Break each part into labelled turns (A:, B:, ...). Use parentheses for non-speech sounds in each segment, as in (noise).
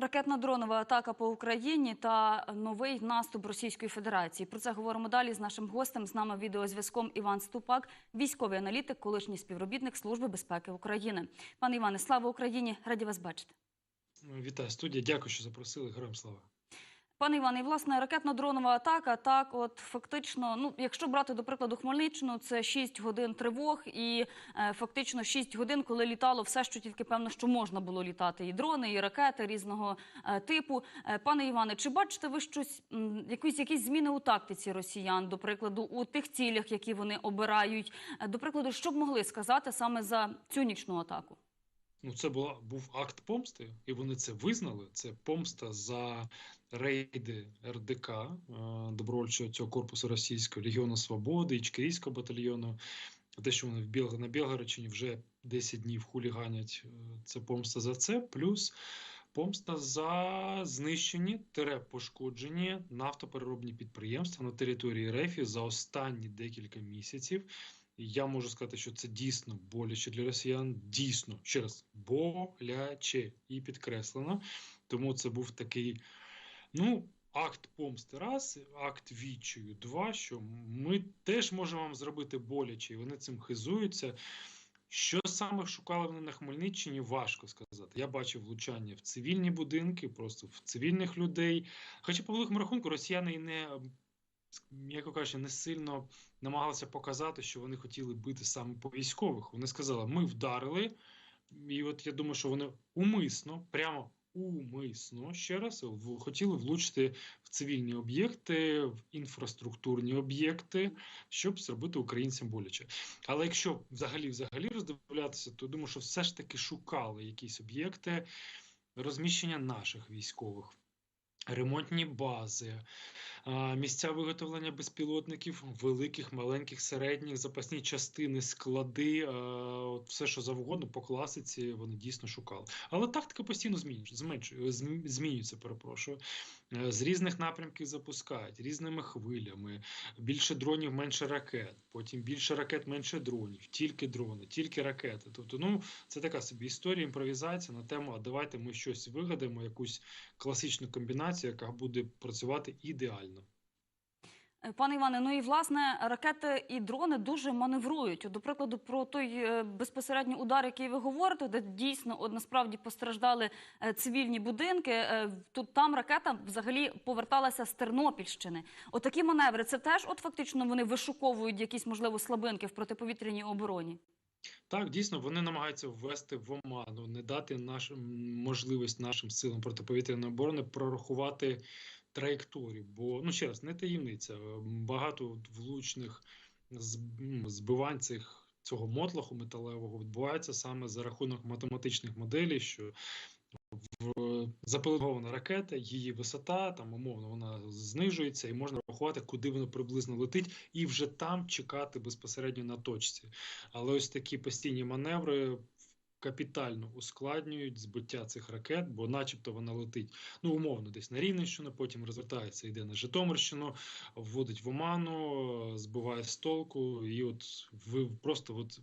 A: Ракетна дронова атака по Україні та новий наступ Російської Федерації. Про це говоримо далі з нашим гостем. З нами відеозв'язком Іван Ступак, військовий аналітик, колишній співробітник Служби безпеки України. Пане Іване, слава Україні! Раді вас бачити.
B: Вітаю студія. Дякую, що запросили. Героям слава.
A: Пане Іване, і власне ракетно-дронова атака. Так, от фактично, ну якщо брати до прикладу Хмельниччину, це 6 годин тривог, і е, фактично 6 годин, коли літало все, що тільки певно, що можна було літати, і дрони, і ракети різного е, типу. Е, пане Іване, чи бачите ви щось, якісь якісь зміни у тактиці росіян, до прикладу, у тих цілях, які вони обирають? Е, до прикладу, що б могли сказати саме за цю нічну атаку?
B: Ну, це була був акт помсти, і вони це визнали. Це помста за рейди РДК е, добровольчого цього корпусу російського Легіону Свободи, Ічкерійського батальйону. Те, що вони в Біл... на Білгородчині вже 10 днів хуліганять, е, це помста за це, плюс помста за знищені тере пошкоджені нафтопереробні підприємства на території РЕФі за останні декілька місяців. Я можу сказати, що це дійсно боляче для росіян. Дійсно, ще раз, боляче і підкреслено. Тому це був такий, ну, акт помсти раз, акт відчаю два, що ми теж можемо вам зробити боляче, і вони цим хизуються. Що саме шукали вони на Хмельниччині, важко сказати. Я бачив влучання в цивільні будинки, просто в цивільних людей. Хоча, по великому рахунку, росіяни і не, м'яко кажучи, не сильно намагалися показати, що вони хотіли бити саме по військових. Вони сказали, ми вдарили, і от я думаю, що вони умисно, прямо умисно ще раз хотіли влучити в цивільні об'єкти, в інфраструктурні об'єкти, щоб зробити українцям боляче. Але якщо взагалі взагалі роздивлятися, то думаю, що все ж таки шукали якісь об'єкти розміщення наших військових. Ремонтні бази, місця виготовлення безпілотників, великих, маленьких, середніх, запасні частини, склади, все, що завгодно, по класиці вони дійсно шукали. Але тактика постійно змінюється, змінюється, перепрошую. Е, З різних напрямків запускають, різними хвилями. Більше дронів, менше ракет. Потім більше ракет, менше дронів. Тільки дрони, тільки ракети. Тобто, ну це така собі історія, імпровізація на тему. А давайте ми щось вигадаємо, якусь класичну комбінацію, яка буде працювати ідеально.
A: Пане Іване, ну і власне ракети і дрони дуже маневрують. До прикладу, про той е, безпосередній удар, який ви говорите, де дійсно от, насправді постраждали е, цивільні будинки. е, Тут там ракета взагалі поверталася з Тернопільщини. Отакі маневри це теж, от фактично, вони вишуковують якісь можливо слабинки в протиповітряній обороні.
B: Так, дійсно, вони намагаються ввести в оману, не дати нашим можливість нашим силам протиповітряної оборони прорахувати траєкторію. Бо ну ще раз не таємниця. Багато влучних збивань цих цього мотлоху металевого відбувається саме за рахунок математичних моделей, що в запеленгована ракета, її висота, там умовно вона знижується, і можна рахувати, куди воно приблизно летить, і вже там чекати безпосередньо на точці. Але ось такі постійні маневри капітально ускладнюють збиття цих ракет, бо, начебто, вона летить ну умовно десь на Рівненщину, потім розвертається, йде на Житомирщину, вводить в оману, збиває з толку, і от ви просто от.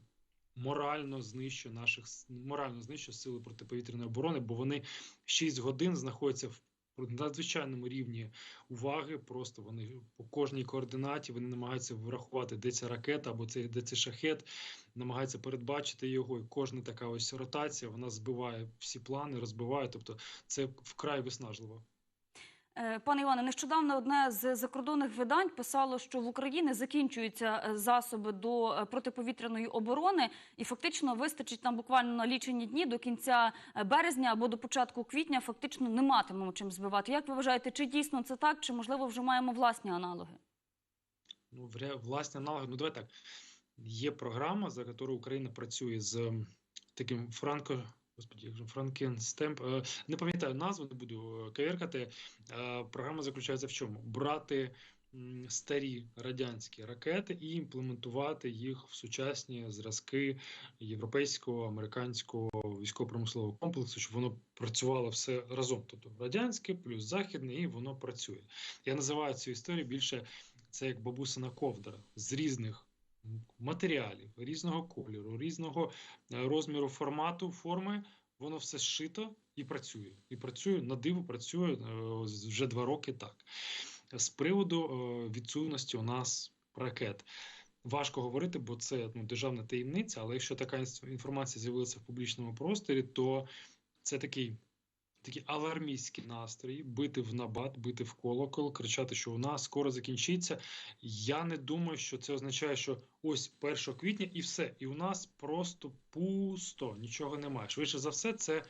B: Морально знищує наших морально знищує сили протиповітряної оборони, бо вони 6 годин знаходяться в надзвичайному рівні уваги. Просто вони по кожній координаті вони намагаються врахувати, де ця ракета або це де цей шахет, намагаються передбачити його. І кожна така ось ротація вона збиває всі плани, розбиває. Тобто це вкрай виснажливо.
A: Е, Пане Іване, нещодавно одне з закордонних видань писало, що в Україні закінчуються е, засоби до е, протиповітряної оборони, і фактично вистачить там буквально на лічені дні до кінця березня або до початку квітня. Фактично не матимемо чим збивати. Як ви вважаєте, чи дійсно це так, чи можливо вже маємо власні аналоги?
B: Ну, власне, аналоги. Ну, давай так. Є програма, за яку Україна працює з таким Франко. Господи, як же Франкенстемп. е, Не пам'ятаю назву, не буду е, каверкати. Е, Програма заключається в чому? Брати старі радянські ракети і імплементувати їх в сучасні зразки європейського, американського військово-промислового комплексу, щоб воно працювало все разом. Тобто радянське плюс західне, і воно працює. Я називаю цю історію більше це як бабусина ковдра з різних матеріалів, різного кольору, різного е, розміру формату, форми воно все зшито і працює. І працює на диво, працює е, вже два роки так. З приводу е, відсутності у нас ракет. Важко говорити, бо це ну, державна таємниця. Але якщо така інформація з'явилася в публічному просторі, то це такий. Такі алармістські настрої, бити в набат, бити в колокол, кричати, що у нас скоро закінчиться. Я не думаю, що це означає, що ось 1 квітня і все. І у нас просто пусто, нічого немає. Швидше за все, це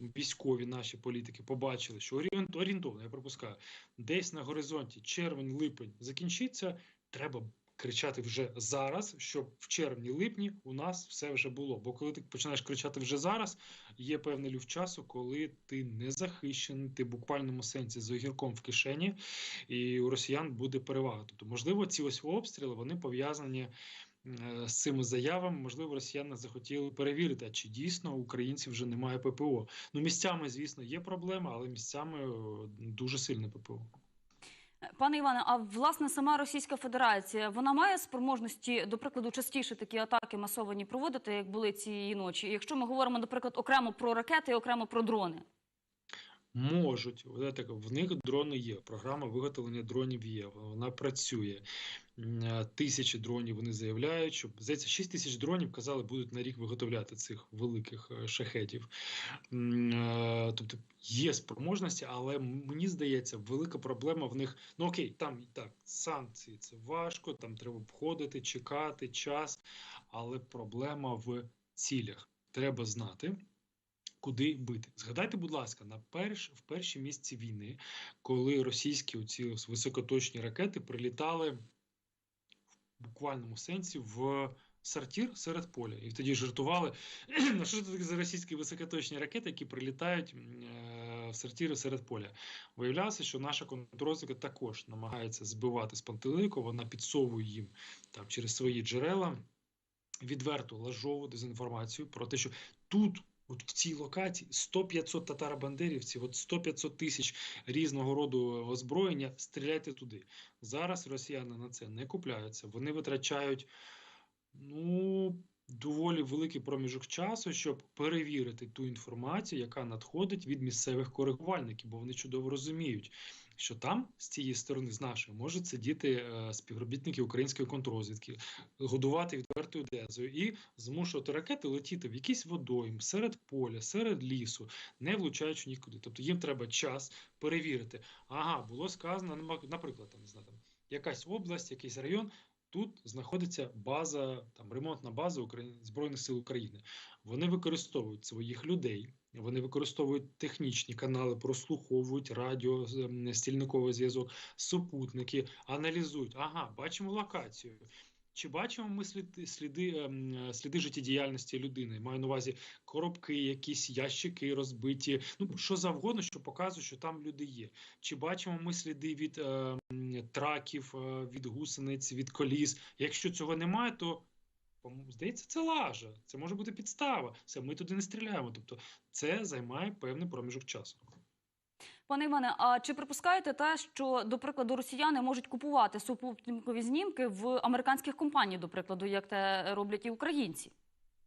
B: військові наші політики побачили, що орієнт- орієнтовно, я припускаю, десь на горизонті червень-липень закінчиться. Треба кричати вже зараз, щоб в червні-липні у нас все вже було. Бо коли ти починаєш кричати вже зараз, є певний люфт часу, коли ти не захищений, ти в буквальному сенсі з огірком в кишені, і у росіян буде перевага. Тобто, можливо, ці ось обстріли вони пов'язані. е, З цими заявами, можливо, росіяни захотіли перевірити, а чи дійсно українців вже немає ППО. Ну, місцями, звісно, є проблема, але місцями е, дуже сильне ППО.
A: Пане Іване, а власне сама Російська Федерація вона має спроможності, до прикладу, частіше такі атаки масовані проводити, як були цієї ночі. Якщо ми говоримо, наприклад, окремо про ракети, і окремо про дрони.
B: Можуть, так, в них дрони є. Програма виготовлення дронів є. Вона працює. Е, Тисячі дронів вони заявляють, що здається, 6 тисяч дронів казали, будуть на рік виготовляти цих великих е, шахетів. Е, Тобто є спроможності, але мені здається, велика проблема в них. Ну окей, там так санкції це важко, там треба обходити, чекати час, але проблема в цілях. Треба знати куди бити. Згадайте, будь ласка, на перш, в перші місяці війни, коли російські оці високоточні ракети прилітали в буквальному сенсі в сортир серед поля. І тоді жартували, (clears throat) «Ну, що це таке за російські високоточні ракети, які прилітають е, в сортири серед поля. Виявлялося, що наша контррозвідка також намагається збивати з пантелику, вона підсовує їм там через свої джерела відверту лажову дезінформацію про те, що тут. От в цій локації 100-500 татаробандерівців, от 100-500 тисяч різного роду озброєння, стріляйте туди. Зараз росіяни на це не купляються. Вони витрачають ну, доволі великий проміжок часу, щоб перевірити ту інформацію, яка надходить від місцевих коригувальників, бо вони чудово розуміють, що там з цієї сторони, з нашої, можуть сидіти е, співробітники української контррозвідки, годувати відвертою дезою і змушувати ракети летіти в якийсь водойм, серед поля, серед лісу, не влучаючи нікуди. Тобто їм треба час перевірити. Ага, було сказано, наприклад, там, не знаю, там, якась область, якийсь район. Тут знаходиться база, там ремонтна база України Збройних сил України. Вони використовують своїх людей, вони використовують технічні канали, прослуховують радіо, ем, стільниковий зв'язок, супутники, аналізують. Ага, бачимо локацію. Чи бачимо ми сліди, сліди, ем, сліди життєдіяльності людини? Маю на увазі коробки, якісь ящики розбиті, ну що завгодно, що показує, що там люди є. Чи бачимо ми сліди від ем, траків, е, від гусениць, від коліс? Якщо цього немає, то здається, це лажа. Це може бути підстава. Все, ми туди не стріляємо. Тобто, це займає певний проміжок часу.
A: Пане Іване, а чи припускаєте те, що, до прикладу, росіяни можуть купувати супутникові знімки в американських компаній, до прикладу, як це роблять і українці?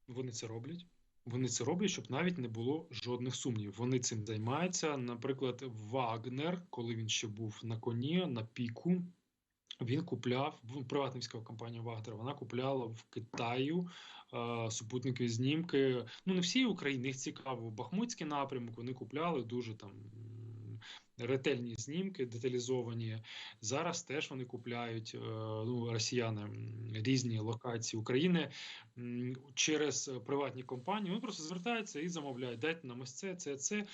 B: Вони це роблять. Вони це роблять, щоб навіть не було жодних сумнівів. Вони цим займаються. Наприклад, Вагнер, коли він ще був на коні, на піку, він купляв приватна військова компанія Вагнер. Вона купляла в Китаю е, супутникові знімки. Ну не всі України їх цікаво. Бахмутський напрямок вони купляли дуже там. Ретельні знімки, деталізовані. Зараз теж вони купляють е, ну, росіяни різні локації України через приватні компанії. Вони просто звертаються і замовляють. Дайте нам ось це, це, це.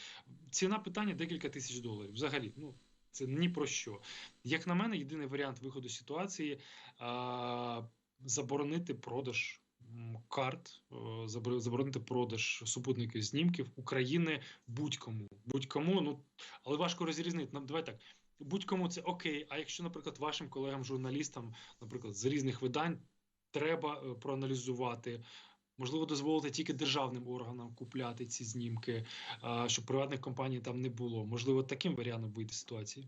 B: Ціна питання декілька тисяч доларів. Взагалі, ну це ні про що. Як на мене, єдиний варіант виходу ситуації а, заборонити продаж карт, е, заборонити продаж супутників знімків України будь-кому. Будь-кому, ну але важко розрізнити. Нам давай так. Будь-кому це окей. А якщо, наприклад, вашим колегам-журналістам, наприклад, з різних видань, треба е, проаналізувати. Можливо, дозволити тільки державним органам купляти ці знімки, щоб приватних компаній там не було. Можливо, таким варіантом вийде ситуації.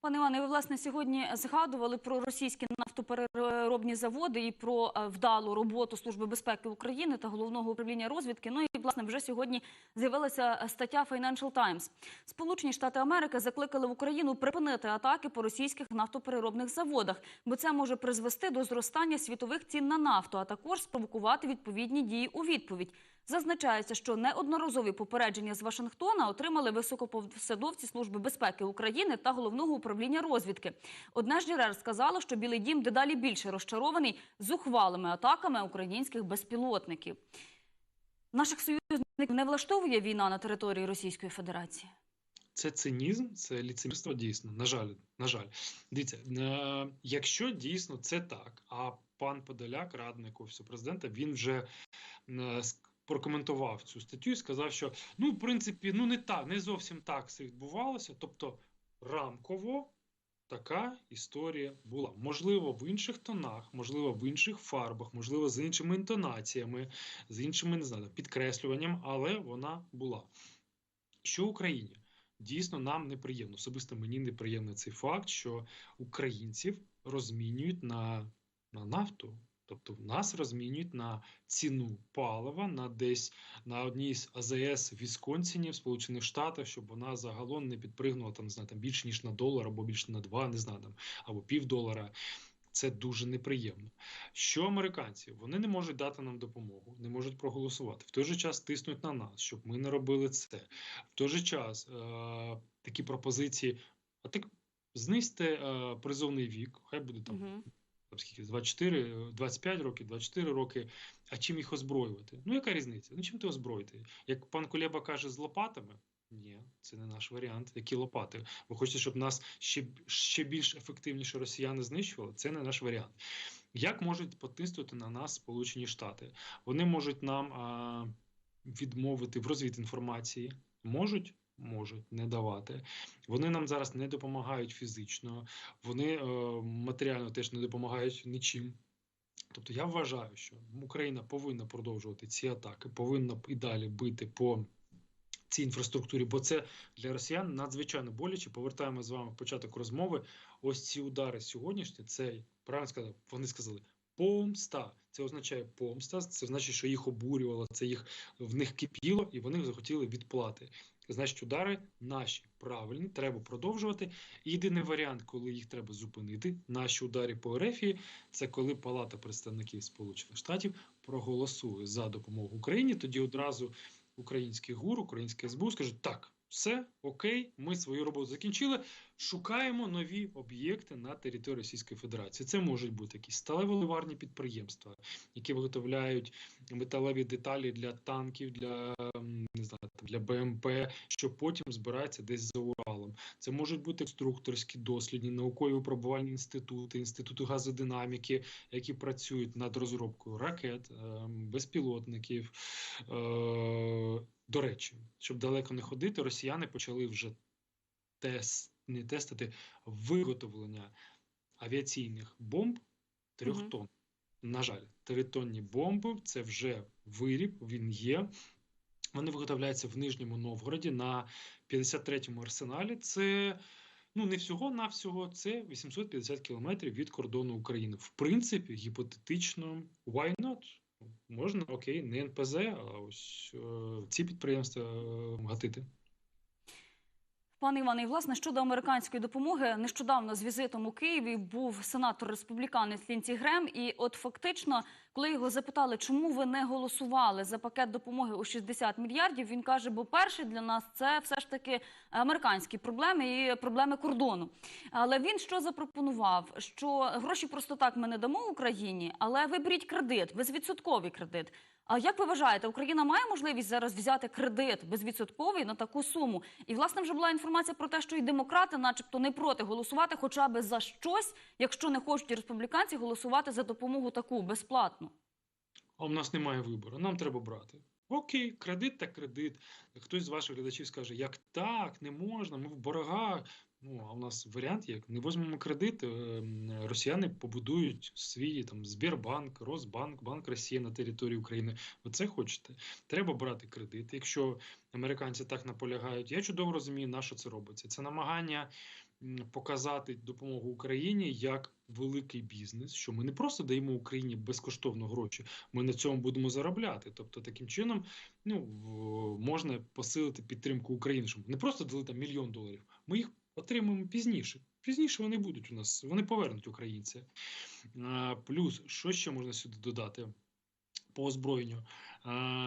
A: Пане Іване, ви власне сьогодні згадували про російські нафтопереробні заводи і про е, вдалу роботу Служби безпеки України та головного управління розвідки. Ну і власне вже сьогодні з'явилася стаття Financial Times. Сполучені Штати Америки закликали в Україну припинити атаки по російських нафтопереробних заводах, бо це може призвести до зростання світових цін на нафту, а також спровокувати відповідні дії у відповідь. Зазначається, що неодноразові попередження з Вашингтона отримали високопосадовці Служби безпеки України та головного управління розвідки. Одне з джерел сказало, що Білий Дім дедалі більше розчарований зухвалими атаками українських безпілотників. Наших союзників не влаштовує війна на території Російської Федерації.
B: Це цинізм, це ліцемірство дійсно. На жаль, на жаль. Дивіться, е, якщо дійсно це так, а пан Подоляк, радник офісу президента, він вже е, прокоментував цю статтю і сказав, що ну, в принципі, ну не так, не зовсім так все відбувалося. Тобто рамково така історія була. Можливо, в інших тонах, можливо, в інших фарбах, можливо, з іншими інтонаціями, з іншими не знаю, підкреслюванням, але вона була. Що Україні? Дійсно, нам неприємно. Особисто мені неприємний цей факт, що українців розмінюють на, на нафту. Тобто в нас розмінюють на ціну палива на десь на одній з АЗС в в Сполучених Штатах, щоб вона загалом не підпригнула там, не знаю, там більше ніж на долар або більше на два, не знаю, там, або пів долара. Це дуже неприємно. Що американці? Вони не можуть дати нам допомогу, не можуть проголосувати. В той же час тиснуть на нас, щоб ми не робили це. В той же час е- такі пропозиції, а так знизьте е- призовний вік, хай буде там. Там скільки 24, е, 25 років, 24 роки. А чим їх озброювати? Ну яка різниця? Ну чим ти озброїти? Як пан Кулеба каже, з лопатами? Ні, це не наш варіант. Які лопати? Ви хочете, щоб нас ще, ще більш ефективніше росіяни знищували? Це не наш варіант. Як можуть потиснути на нас Сполучені Штати? Вони можуть нам а, відмовити в розвідінформації. Можуть? Можуть не давати. Вони нам зараз не допомагають фізично, вони е, матеріально теж не допомагають нічим. Тобто я вважаю, що Україна повинна продовжувати ці атаки, повинна і далі бити по цій інфраструктурі, бо це для росіян надзвичайно боляче. Повертаємо з вами в початок розмови. Ось ці удари сьогоднішні. Це правильно сказав. Вони сказали помста. Це означає помста. Це значить, що їх обурювало, це їх в них кипіло, і вони захотіли відплати. Значить, удари наші правильні, треба продовжувати. Єдиний варіант, коли їх треба зупинити, наші удари по Ерефії, це коли Палата представників Сполучених Штатів проголосує за допомогу Україні. Тоді одразу український ГУР, українське СБУ скажуть так. Все окей, ми свою роботу закінчили. Шукаємо нові об'єкти на території Російської Федерації. Це можуть бути якісь сталево-ливарні підприємства, які виготовляють металеві деталі для танків, для не знаю, для БМП, що потім збирається десь за Уралом. Це можуть бути конструкторські дослідні, наукові випробувальні інститути, інститути газодинаміки, які працюють над розробкою ракет, ем, безпілотників. До речі, щоб далеко не ходити, росіяни почали вже тест, не тестити виготовлення авіаційних бомб трьох
A: Мгм.
B: тонн. На жаль, тритонні бомби це вже виріб, він є. Вони виготовляються в Нижньому Новгороді на 53-му арсеналі. Це ну не всього навсього це 850 кілометрів від кордону України. В принципі, гіпотетично, why not? Можна окей, не НПЗ, а ось е, ці підприємства е, гатити.
A: Пане Іване, і власне щодо американської допомоги, нещодавно з візитом у Києві був сенатор республіканець Лінці Грем. І от фактично, коли його запитали, чому ви не голосували за пакет допомоги у 60 мільярдів, він каже: бо перше для нас це все ж таки американські проблеми і проблеми кордону. Але він що запропонував? Що гроші просто так ми не дамо Україні, але ви беріть кредит, безвідсотковий кредит. А як ви вважаєте, Україна має можливість зараз взяти кредит безвідсотковий на таку суму? І власне вже була інформація про те, що і демократи, начебто, не проти голосувати, хоча б за щось, якщо не хочуть республіканці голосувати за допомогу таку безплатну.
B: А у нас немає вибору, нам треба брати. Окей, кредит та кредит. Хтось з ваших глядачів скаже, як так, не можна, ми в боргах. Ну, а у нас варіант є, не візьмемо кредит, е, росіяни побудують свій там Збірбанк, Росбанк, Банк Росії на території України. Ви це хочете? Треба брати кредит. Якщо американці так наполягають, я чудово розумію, на що це робиться. Це намагання показати допомогу Україні як великий бізнес, що ми не просто даємо Україні безкоштовно гроші, ми на цьому будемо заробляти. Тобто, таким чином, ну можна посилити підтримку України, щоб не просто дали там мільйон доларів. Ми їх отримаємо пізніше. Пізніше вони будуть у нас, вони повернуть українці. Плюс, що ще можна сюди додати? По озброєнню,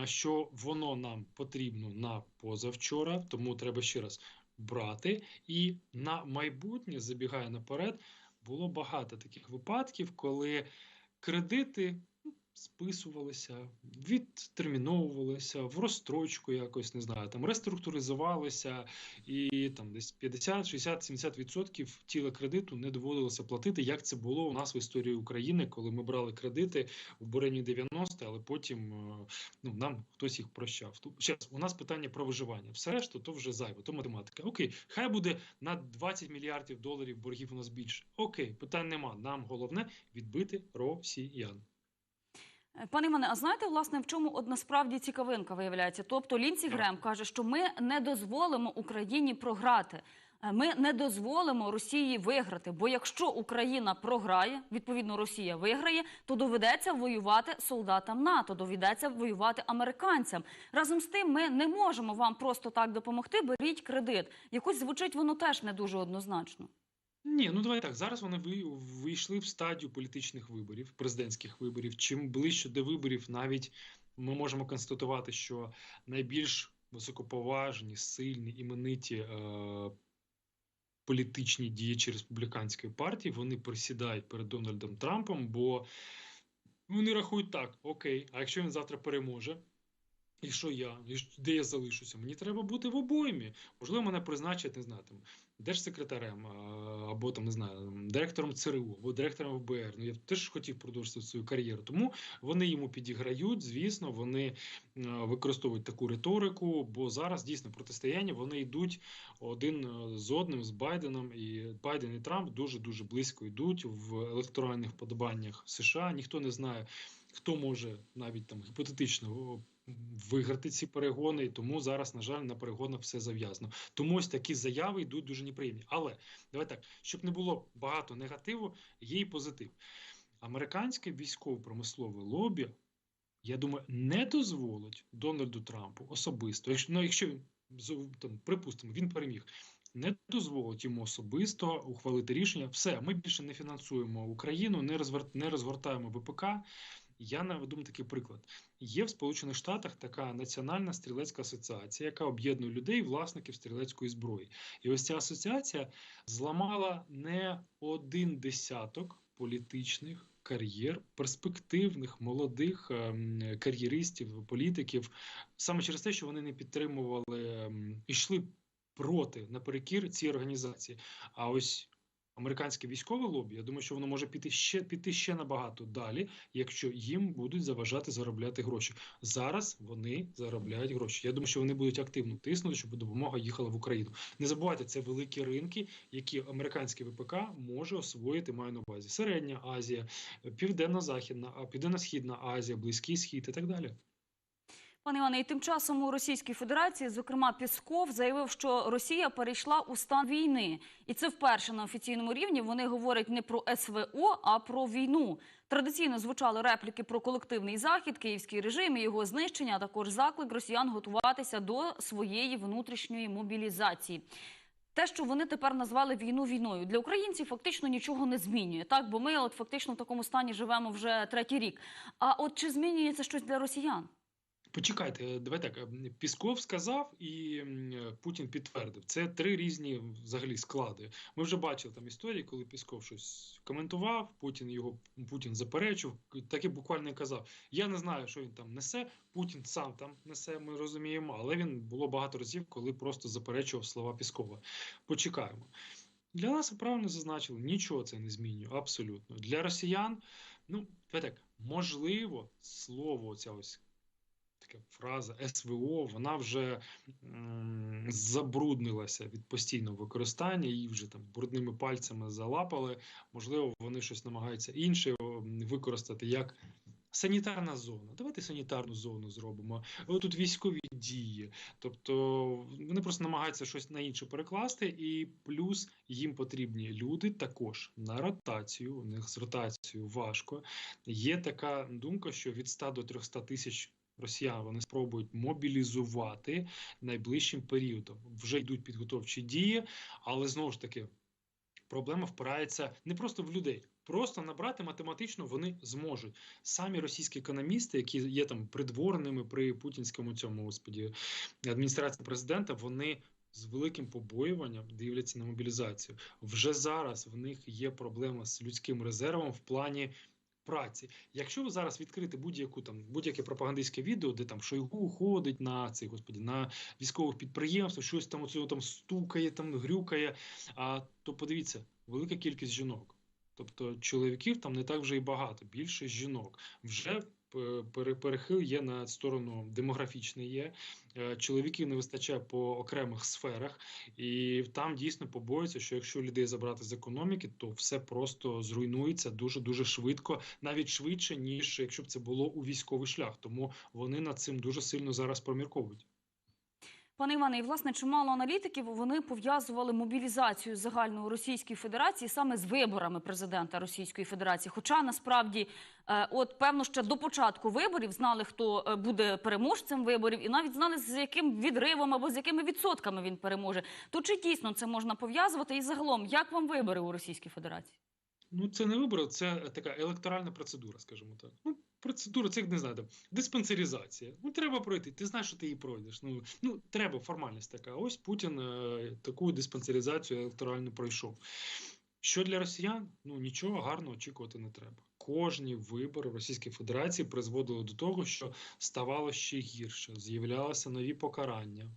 B: що воно нам потрібно на позавчора, тому треба ще раз брати. І на майбутнє, забігає наперед, було багато таких випадків, коли кредити списувалися, відтерміновувалися в розстрочку, якось не знаю, там реструктуризувалися, і там десь 50, 60, 70 відсотків тіла кредиту не доводилося платити, як це було у нас в історії України, коли ми брали кредити в бурені 90 але потім е, ну, нам хтось їх прощав. Ще раз, у нас питання про виживання. Все решта, то вже зайве, то математика. Окей, хай буде на 20 мільярдів доларів боргів у нас більше. Окей, питань нема. Нам головне відбити росіян.
A: Е, Пане Іване, а знаєте, власне, в чому от насправді цікавинка виявляється? Тобто Лінсі
B: Так.
A: Грем каже, що ми не дозволимо Україні програти. Е, Ми не дозволимо Росії виграти. Бо якщо Україна програє, відповідно Росія виграє, то доведеться воювати солдатам НАТО, доведеться воювати американцям. Разом з тим, ми не можемо вам просто так допомогти. Беріть кредит. Якось звучить воно теж не дуже однозначно.
B: Ні, ну давай так. Зараз вони вийшли в стадію політичних виборів, президентських виборів. Чим ближче до виборів, навіть ми можемо констатувати, що найбільш високоповажні, сильні, імениті е, політичні діячі республіканської партії вони присідають перед Дональдом Трампом, бо вони рахують так: окей, а якщо він завтра переможе. І що я? І де я залишуся? Мені треба бути в обоймі. Можливо, мене призначать, не знаю, там, держсекретарем, або там, не знаю, директором ЦРУ, або директором ФБР. Ну, я теж хотів продовжити свою кар'єру. Тому вони йому підіграють, звісно, вони е, використовують таку риторику, бо зараз дійсно протистояння вони йдуть один е, з одним, з Байденом, і Байден і Трамп дуже-дуже близько йдуть в електоральних подобаннях США. Ніхто не знає, хто може навіть там гіпотетично виграти ці перегони, і тому зараз, на жаль, на перегонах все зав'язано. Тому ось такі заяви йдуть дуже неприємні. Але давай так, щоб не було багато негативу, є і позитив. Американське військово-промислове лобі, я думаю, не дозволить Дональду Трампу особисто, якщо ну, якщо там, припустимо, він переміг. Не дозволить йому особисто ухвалити рішення. Все, ми більше не фінансуємо Україну, не розвер... розгортаємо ВПК. Я наведу такий приклад. Є в Сполучених Штатах така національна стрілецька асоціація, яка об'єднує людей, власників стрілецької зброї. І ось ця асоціація зламала не один десяток політичних кар'єр, перспективних молодих ем, кар'єристів, політиків, саме через те, що вони не підтримували, ем, йшли проти наперекір цій організації. А ось американське військове лобі, я думаю, що воно може піти ще піти ще набагато далі, якщо їм будуть заважати заробляти гроші. Зараз вони заробляють гроші. Я думаю, що вони будуть активно тиснути, щоб допомога їхала в Україну. Не забувайте, це великі ринки, які американське ВПК може освоїти. Маю на увазі Середня Азія, Південно-Західна, Південно-Східна Азія, Близький Схід і так далі.
A: Пане Іване, і тим часом у Російській Федерації, зокрема Пісков, заявив, що Росія перейшла у стан війни, і це вперше на офіційному рівні. Вони говорять не про СВО, а про війну. Традиційно звучали репліки про колективний захід, київський режим і його знищення, а також заклик росіян готуватися до своєї внутрішньої мобілізації. Те, що вони тепер назвали війну війною, для українців фактично нічого не змінює. Так, бо ми от фактично в такому стані живемо вже третій рік. А от чи змінюється щось для росіян?
B: Почекайте, давай так. Пісков сказав і Путін підтвердив. Це три різні взагалі склади. Ми вже бачили там історії, коли Пісков щось коментував, Путін його Путін заперечив, так і буквально казав: Я не знаю, що він там несе. Путін сам там несе, ми розуміємо, але він було багато разів, коли просто заперечував слова Піскова. Почекаємо. Для нас правильно зазначили, нічого це не змінює, абсолютно. Для росіян, ну, так, можливо, слово ця ось така фраза СВО, вона вже м, забруднилася від постійного використання, її вже там брудними пальцями залапали. Можливо, вони щось намагаються інше використати як Санітарна зона. Давайте санітарну зону зробимо. Тут військові дії. Тобто вони просто намагаються щось на інше перекласти, і плюс їм потрібні люди також на ротацію. У них з ротацією важко. Є така думка, що від 100 до 300 тисяч росіян вони спробують мобілізувати найближчим періодом. Вже йдуть підготовчі дії, але знову ж таки. Проблема впирається не просто в людей, просто набрати математично вони зможуть. Самі російські економісти, які є там придворними при путінському цьому господі адміністрації президента, вони з великим побоюванням дивляться на мобілізацію. Вже зараз в них є проблема з людським резервом в плані. Праці, якщо ви зараз відкрите будь-яку там будь-яке пропагандистське відео, де там Шойгу ходить на цей господі на військових підприємствах, щось там оцього там стукає, там грюкає. А то подивіться, велика кількість жінок. Тобто чоловіків там не так вже і багато, більше жінок. Вже перехил є на сторону демографічний є. Е, Чоловіків не вистачає по окремих сферах, і там дійсно побоються, що якщо людей забрати з економіки, то все просто зруйнується дуже дуже швидко, навіть швидше, ніж якщо б це було у військовий шлях. Тому вони над цим дуже сильно зараз промірковують.
A: Пане Іване, і власне чимало аналітиків вони пов'язували мобілізацію загальної Російської Федерації саме з виборами президента Російської Федерації. Хоча насправді, е, от певно, ще до початку виборів знали, хто е, буде переможцем виборів, і навіть знали з яким відривом або з якими відсотками він переможе. То чи дійсно це можна пов'язувати? І загалом, як вам вибори у Російській Федерації?
B: Ну, це не вибори, це така електоральна процедура, скажімо так. Ну, процедура, це як не знаю, там, диспансеризація. Ну, треба пройти. Ти знаєш, що ти її пройдеш. Ну, ну треба формальність така. Ось Путін е, таку диспансеризацію електоральну пройшов. Що для росіян? Ну нічого гарного очікувати не треба. Кожні вибори в Російській Федерації призводили до того, що ставало ще гірше, з'являлися нові покарання.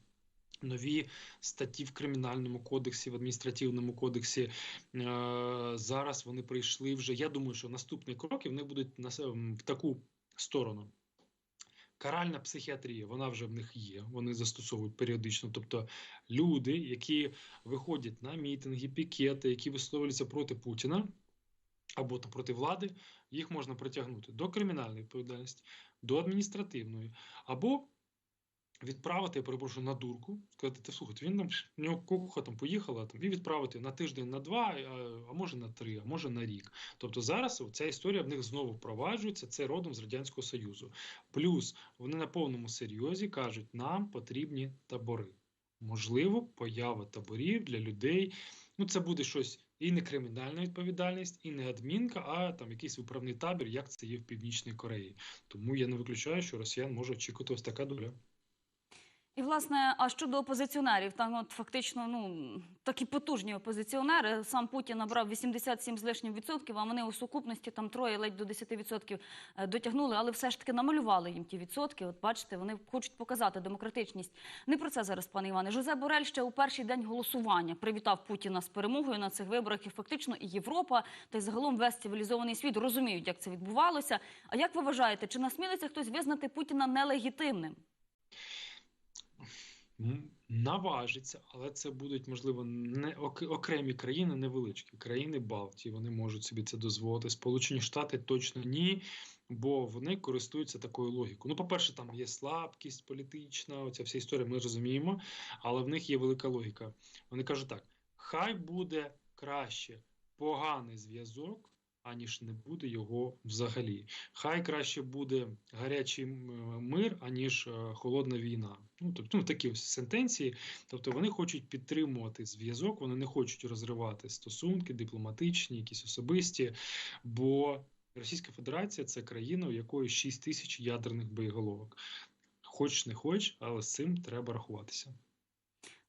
B: Нові статті в кримінальному кодексі, в адміністративному кодексі. Е, зараз вони прийшли вже. Я думаю, що наступні кроки вони будуть в таку сторону. Каральна психіатрія, вона вже в них є. Вони застосовують періодично. Тобто люди, які виходять на мітинги, пікети, які висловлюються проти Путіна або там проти влади, їх можна притягнути до кримінальної відповідальності, до адміністративної, або відправити, я перепрошую, на дурку, сказати, ти слухайте, він нам в нього кукуха там поїхала там, і відправити на тиждень, на два, а, а може на три, а може на рік. Тобто зараз ця історія в них знову впроваджується. Це родом з радянського союзу. Плюс вони на повному серйозі кажуть, нам потрібні табори. Можливо, поява таборів для людей. Ну, це буде щось і не кримінальна відповідальність, і не адмінка, а там якийсь виправний табір, як це є в Північній Кореї. Тому я не виключаю, що росіян може очікувати ось така доля.
A: І власне, а щодо опозиціонерів, там от фактично ну такі потужні опозиціонери. Сам Путін набрав 87 з лишнім відсотків, а вони у сукупності там троє ледь до 10 відсотків е, дотягнули, але все ж таки намалювали їм ті відсотки. От бачите, вони хочуть показати демократичність. Не про це зараз, пане Іване. Жозе Борель ще у перший день голосування привітав Путіна з перемогою на цих виборах. І фактично і Європа та й загалом весь цивілізований світ розуміють, як це відбувалося. А як ви вважаєте, чи насмілиться хтось визнати Путіна нелегітимним?
B: Наважиться, але це будуть можливо не ок- окремі країни, невеличкі країни Балтії. Вони можуть собі це дозволити. Сполучені Штати точно ні, бо вони користуються такою логікою. Ну, по-перше, там є слабкість політична, оця вся історія, ми розуміємо, але в них є велика логіка. Вони кажуть так: хай буде краще поганий зв'язок. Аніж не буде його взагалі. Хай краще буде гарячий мир, аніж е, холодна війна. Ну тобто ну, такі ось сентенції. Тобто вони хочуть підтримувати зв'язок, вони не хочуть розривати стосунки, дипломатичні, якісь особисті. Бо Російська Федерація це країна, у якої 6 тисяч ядерних боєголовок. Хоч не хоч, але з цим треба рахуватися.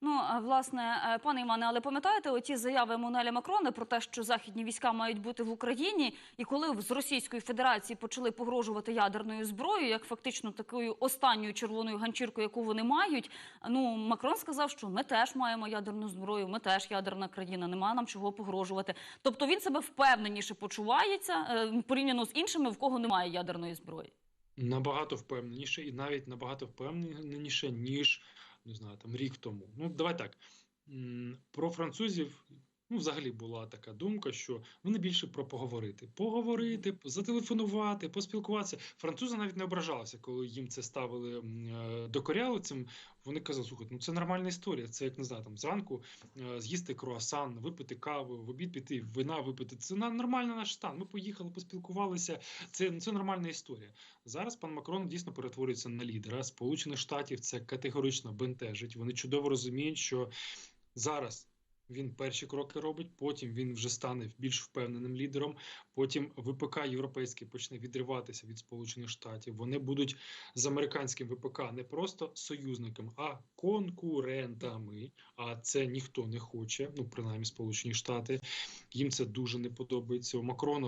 A: Ну, власне, е, пане Іване, але пам'ятаєте оті заяви Еммануеля Макрона про те, що західні війська мають бути в Україні, і коли з Російської Федерації почали погрожувати ядерною зброєю, як фактично такою останньою червоною ганчіркою, яку вони мають, ну Макрон сказав, що ми теж маємо ядерну зброю, ми теж ядерна країна, немає нам чого погрожувати. Тобто він себе впевненіше почувається е, порівняно з іншими, в кого немає ядерної зброї.
B: Набагато впевненіше, і навіть набагато впевненіше, ніж не знаю, там рік тому. Ну, давай так. Про французів Ну, взагалі була така думка, що вони більше про поговорити. Поговорити, зателефонувати, поспілкуватися. Французи навіть не ображалися, коли їм це ставили е, докоряли цим. Вони казали, слухайте, ну це нормальна історія. Це як не знаю, там зранку е, з'їсти круасан, випити каву, в обід піти, вина випити. Це нормальний наш стан. Ми поїхали, поспілкувалися. Це, це нормальна історія. Зараз пан Макрон дійсно перетворюється на лідера. Сполучених Штатів це категорично бентежить. Вони чудово розуміють, що зараз. Він перші кроки робить, потім він вже стане більш впевненим лідером. Потім ВПК європейський почне відриватися від Сполучених Штатів. Вони будуть з американським ВПК не просто союзниками, а конкурентами. А це ніхто не хоче. Ну принаймні Сполучені Штати. Їм це дуже не подобається. У Макрона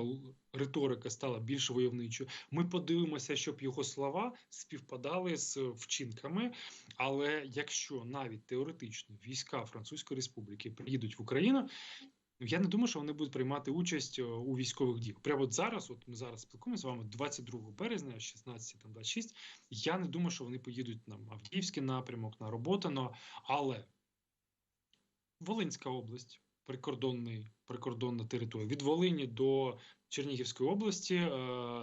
B: риторика стала більш войовничою. Ми подивимося, щоб його слова співпадали з вчинками. Але якщо навіть теоретично війська Французької Республіки приїдуть в Україну, ну, я не думаю, що вони будуть приймати участь е, у військових діях. Прямо от зараз, от ми зараз спілкуємося з вами 22 березня, 16 там 26, Я не думаю, що вони поїдуть на Авдіївський напрямок, на Роботино, але Волинська область. Прикордонний прикордонна територія від Волині до Чернігівської області е,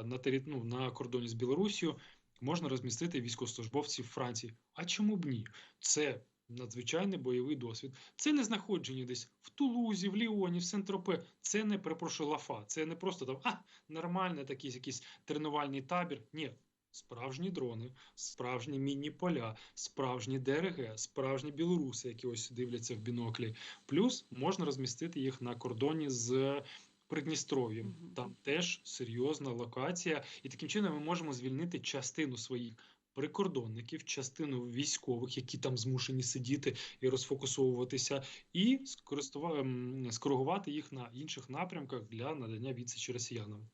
B: на тері... ну, на кордоні з Білорусією можна розмістити військовослужбовців Франції. А чому б ні? Це надзвичайний бойовий досвід. Це не знаходження десь в Тулузі, в Ліоні, в Сент-Тропе. Це не перепрошую лафа. Це не просто там а нормальний такий якийсь тренувальний табір. Ні. Справжні дрони, справжні мінні поля, справжні ДРГ, справжні білоруси, які ось дивляться в біноклі. Плюс можна розмістити їх на кордоні з Придністров'ям. Там теж серйозна локація, і таким чином ми можемо звільнити частину своїх прикордонників, частину військових, які там змушені сидіти і розфокусовуватися, і скористува... ем, скоригувати їх на інших напрямках для надання відсічі росіянам.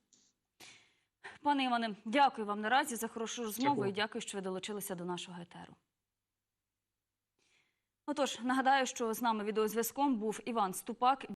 A: Пане Іване, дякую вам наразі за хорошу розмову
B: Дякую.
A: і дякую, що ви долучилися до нашого етеру. Отож, нагадаю, що з нами відеозв'язком був Іван Ступак.